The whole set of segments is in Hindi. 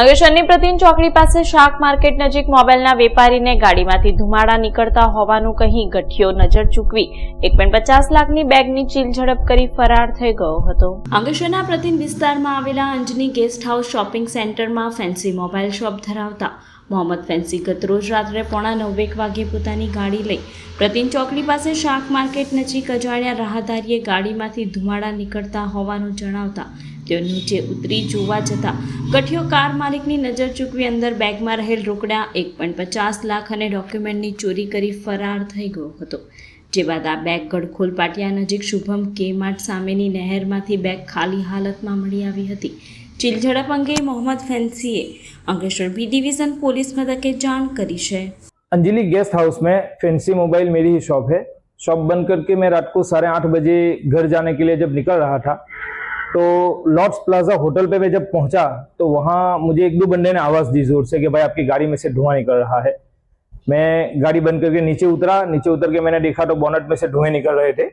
અંગેશરની પ્રતિન ચોકડી પાસે શાક માર્કેટ નજીક મોબાઈલના વેપારીને ગાડીમાંથી ધુમાડા નીકળતા હોવાનું કહી ગઠિયો નજર ચૂકવી એક પોઈન્ટ પચાસ લાખની બેગની ચીલ ઝડપ કરી ફરાર થઈ ગયો હતો. અંગેશ્વરના પ્રતિન વિસ્તારમાં આવેલા અંજની ગેસ્ટ હાઉસ શોપિંગ સેન્ટરમાં ફેન્સી મોબાઈલ શોપ ધરાવતા મોહમ્મદ ફેન્સી ગતરોજ રાત્રે પોણા નવેક વાગે પોતાની ગાડી લઈ પ્રતિન ચોકડી પાસે શાક માર્કેટ નજીક અજાણ્યા રાહદારીએ ગાડીમાંથી ધુમાડા નીકળતા હોવાનું જણાવતા તેઓ નીચે ઉતરી જોવા જતાં ગઠિયો કાર માલિકની નજર ચૂકવી અંદર બેગમાં રહેલ રોકડા એક પોઈન્ટ પચાસ લાખ અને ડોક્યુમેન્ટની ચોરી કરી ફરાર થઈ ગયો હતો. જે બાદ આ બેગ ગડખોલ પાટિયા નજીક શુભમ કે માર્ટ સામેની નહેરમાંથી બેગ ખાલી હાલતમાં મળી આવી હતી. ચીલ ઝડપ અંગે Mohammad ફેન્સીએ Ankleshwar B division police મથકે જાણ કરી છે अंजलि गेस्ट हाउस में फैंसी मोबाइल मेरी ही शॉप है शॉप बंद करके मैं रात को साढ़े आठ बजे घर जाने के लिए जब निकल रहा था तो लॉर्ड्स प्लाजा होटल पे मैं जब पहुंचा तो वहाँ मुझे एक दो बंदे ने आवाज़ दी जोर से कि भाई आपकी गाड़ी में से धुआं निकल रहा है मैं गाड़ी बंद करके नीचे उतरा नीचे उतर के मैंने देखा तो बोनट में से धुएं निकल रहे थे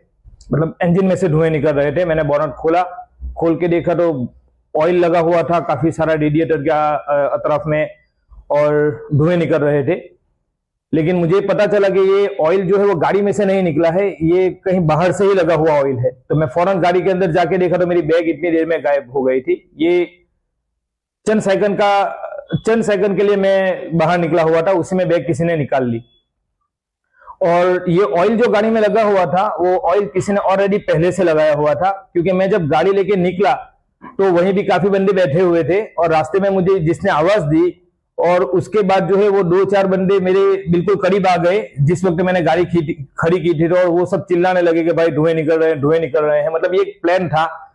मतलब इंजन में से धुएं निकल रहे थे मैंने बोनट खोला खोल के देखा तो ऑयल लगा हुआ था, काफ़ी सारा रेडिएटर का अतराफ में, और धुएँ निकल रहे थे। लेकिन मुझे पता चला कि ये ऑयल जो है, वो गाड़ी में से नहीं निकला है, ये कहीं बाहर से ही लगा हुआ ऑयल है। तो मैं फ़ौरन गाड़ी के अंदर जाके देखा तो मेरी बैग इतनी देर में गायब हो गई थी। ये चंद सेकंड का, चंद सेकंड के लिए मैं बाहर निकला हुआ था, उसी में बैग किसी ने निकाल ली। और ये ऑयल जो गाड़ी में लगा हुआ था, वो ऑयल किसी ने ऑलरेडी पहले से लगाया हुआ था, क्योंकि मैं जब गाड़ी लेके निकला तो वहीं भी काफ़ी बंदे बैठे हुए थे और रास्ते में मुझे जिसने आवाज़ दी और उसके बाद जो है वो दो चार बंदे मेरे बिल्कुल करीब आ गए, जिस वक्त मैंने गाड़ी खड़ी की थी तो और वो सब चिल्लाने लगे कि भाई धुएँ निकल रहे हैं, धुएँ निकल रहे हैं। मतलब ये प्लान था